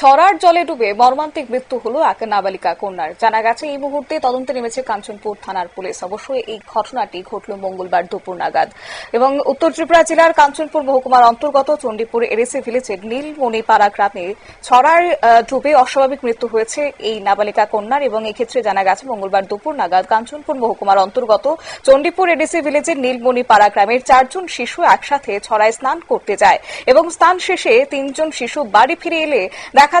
ছড়ার জলে ডুবে মর্মান্তিক মৃত্যু হলো এক নাবালিকা কন্যার। জানা গেছে, এই মুহূর্তে তদন্তে নেমেছে কাঞ্চনপুর থানার পুলিশ। অবশ্যই এই ঘটনাটি ঘটল মঙ্গলবার দুপুর নাগাদ। এবং উত্তর ত্রিপুরা জেলার কাঞ্চনপুর মহকুমার অন্তর্গত চণ্ডীপুর এরেসি ভিলেজের নীলমণিপাড়া গ্রামে ছড়ার ডুবে অস্বাভাবিক মৃত্যু হয়েছে এই নাবালিকা কন্যার এবং এক্ষেত্রে জানা গেছে, মঙ্গলবার দুপুর নাগাদ কাঞ্চনপুর মহকুমার অন্তর্গত চণ্ডীপুর এডিসি ভিলেজের নীলমণিপাড়া গ্রামের চারজন শিশু একসাথে ছড়ায় স্নান করতে যায়। এবং স্নান শেষে তিনজন শিশু বাড়ি ফিরে এলে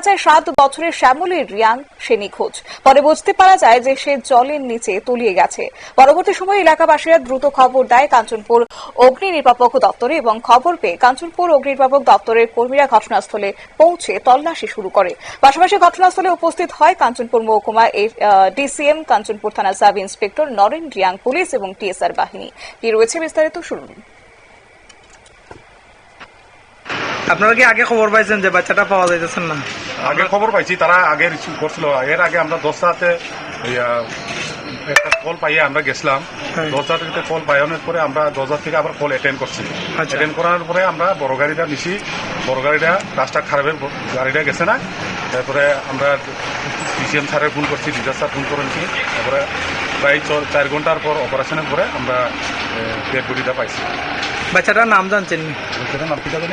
যায় সাত বছরের শ্যামলী রিয়াং, সে নিখোঁজ। পরে বুঝতে পারা যায় যে সে জলের নিচে তলিয়ে গেছে। পরবর্তী সময়ে এলাকাবাসীরা দ্রুত খবর দেয় কাঞ্চনপুর অগ্নি নির্বাপক দপ্তরে এবং খবর পেয়ে কাঞ্চনপুর অগ্নি নির্বাপক দপ্তরের কর্মীরা ঘটনাস্থলে পৌঁছে তল্লাশি শুরু করে। পাশাপাশি ঘটনাস্থলে উপস্থিত হয় কাঞ্চনপুর মহকুমা ডিসিএম, কাঞ্চনপুর থানা sub inspector Naren Reang police এবং টিএসআর বাহিনী। কি রয়েছে বিস্তারিত শুনুন। আপনারা কি আগে খবর পাইছেন যে বাচ্চাটা পাওয়া যাইতেছেন না? আগে খবর পাইছি তারা আগে রিসিভ করছিল। এর আগে আমরা দশটাতে একটা কল পাইয়ে আমরা গেছিলাম। দশটা থেকে কল পাইনের পরে আমরা দশটা থেকে আবার কল অ্যাটেন্ড করছি। আচ্ছা। অ্যাটেন্ড করার পরে আমরা বড় গাড়িটা নিছি। বড় গাড়িটা রাস্তা খারাপের গাড়িটা গেছে না। তারপরে আমরা ডিসিএম স্যারের ফোন করছি ডিজাস্টার ফোন করেছি তারপরে প্রায় চার ঘণ্টার পর অপারেশনের পরে আমরা ডেড বডিটা পাইছি। বাচ্চাটার নাম জানছেন? সেটা নাম কি জানি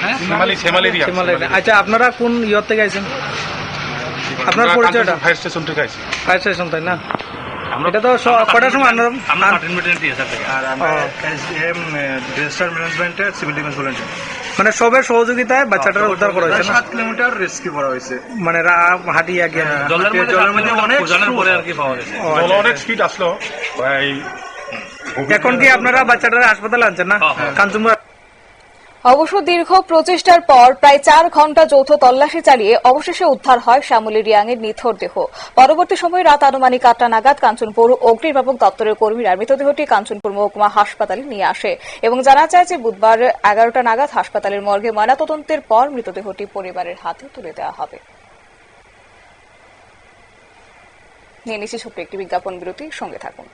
হ্যাঁ। আচ্ছা আপনারা কোন ইয়র থেকে আইছেন আপনার পরিচয়টা? ফায়ার স্টেশন থেকে আইছি ফায়ার স্টেশন তাই না? এটা তো কটার সময় আপনারা আমরা কার্টুন মিটেন টিএসআর থেকে। আর আমরা ও। ডিজাস্টার ম্যানেজমেন্টের সিভিল ডিফেন্স ভলেন্টিয়ার মানে সবের সহযোগিতায় বাচ্চাটার উদ্ধার করা হয়েছে না? কিলোমিটার রেস্কিউ করা হয়েছে। মানে রা- হাঁটিয়া গিয়ে জলের মধ্যে অনেক জলের পরে আর কি পাওয়া গেছে। জল আচ্ছা, অনেক আচ্ছা। স্পিড আসলো। এখন কি আপনারা বাচ্চাটার হাসপাতালে আনছেন না? হ্যাঁ, হ্যাঁ। কাঞ্চনপুর অবশ্য দীর্ঘ প্রচেষ্টার পর প্রায় চার ঘণ্টা যৌথ তল্লাশি চালিয়ে অবশেষে উদ্ধার হয় শ্যামলী রিয়াংয়ের নিথর দেহ। পরবর্তী সময়ে রাত আনুমানিক আটটা নাগাদ কাঞ্চনপুর অগ্নিনির্বাপক দপ্তরের কর্মীরা মৃতদেহটি কাঞ্চনপুর মহকুমা হাসপাতালে নিয়ে আসে এবং জানা যায় যে বুধবার এগারোটা নাগাদ হাসপাতালের মর্গে ময়নাতদন্তের পর মৃতদেহটি পরিবারের হাতে তুলে দেওয়া হবে। নিয়ে নিচ্ছি একটি বিজ্ঞাপন বিরতি, সঙ্গে থাকুন।